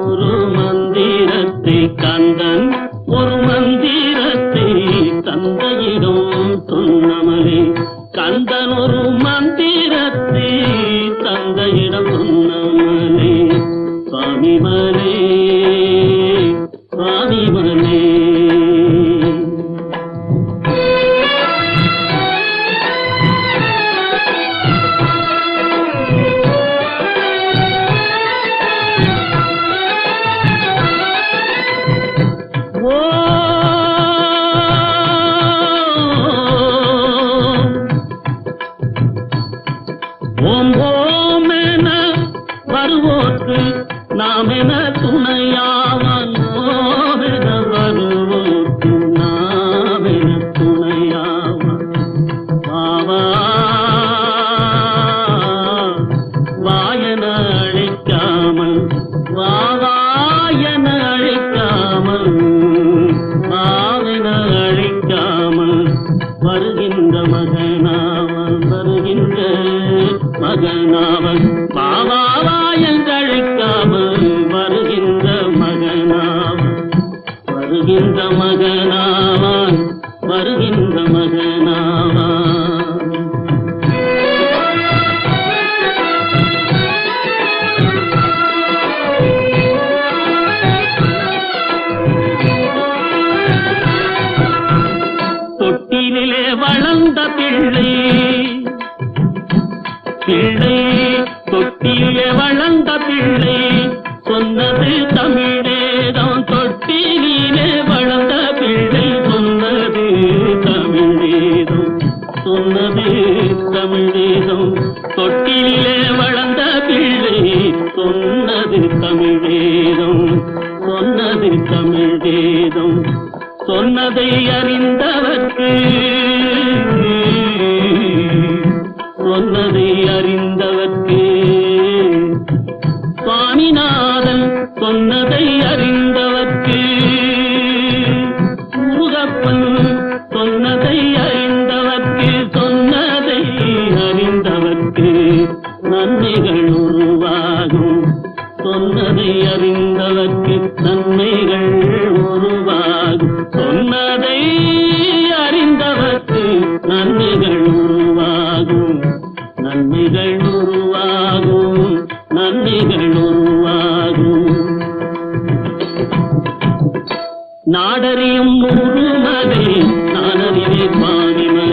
ஒரு மந்திரத்தை கந்தன் ஓம் ஓம் என வருவோர்க்கு நாம் என துணையாவன் ஓம் வருவோர்க்கு நாம் என துணையாவன் வாயன அழைக்காமல் வாவாயன அழைக்காமல் அழைக்காமல் வருகின்ற மகனா மகனாவன் பாவாவாயன் அழைக்காமல் வருகின்ற மகனாவன் வருகின்ற மகனாவான் வருகின்ற மகனாவான் தொட்டிலே வளர்ந்த பிள்ளை பிள்ளை தொட்டியிலே வளர்ந்த பிள்ளை சொன்னது தமிழே தான் தொட்டியிலே வளர்ந்த பிள்ளை சொன்னது தமிழேதம் சொன்னது தமிழேதம் தொட்டியிலே வளர்ந்த பிள்ளை சொன்னது தமிழேதம் சொன்னது தமிழேதம் சொன்னதை அறிந்தவர்க்கு சொன்னதை சொன்னதை அறிந்தவர்க்கு. முருகப்பன் சொன்னதை அறிந்தவர்க்கு சொன்னதை அறிந்தவர்க்கு நன்மைகள் உருவாகும். சொன்னதை அறிந்தவர்க்கு நன்மை நாடறியும் முதுமலை நானறிவே பாணிமலை